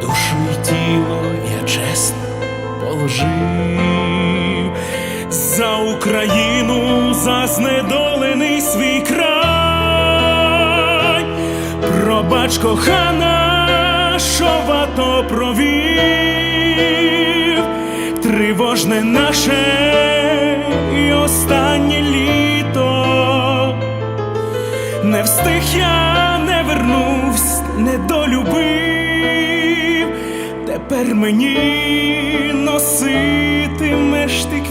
душу, і тіло я чесно положив за Україну, за знедолений свій край, пробач кохана, що в провів, тривожне наше і останнє літо. Не встиг я, не вернувсь, не долюбив. Тепер мені носитимеш ти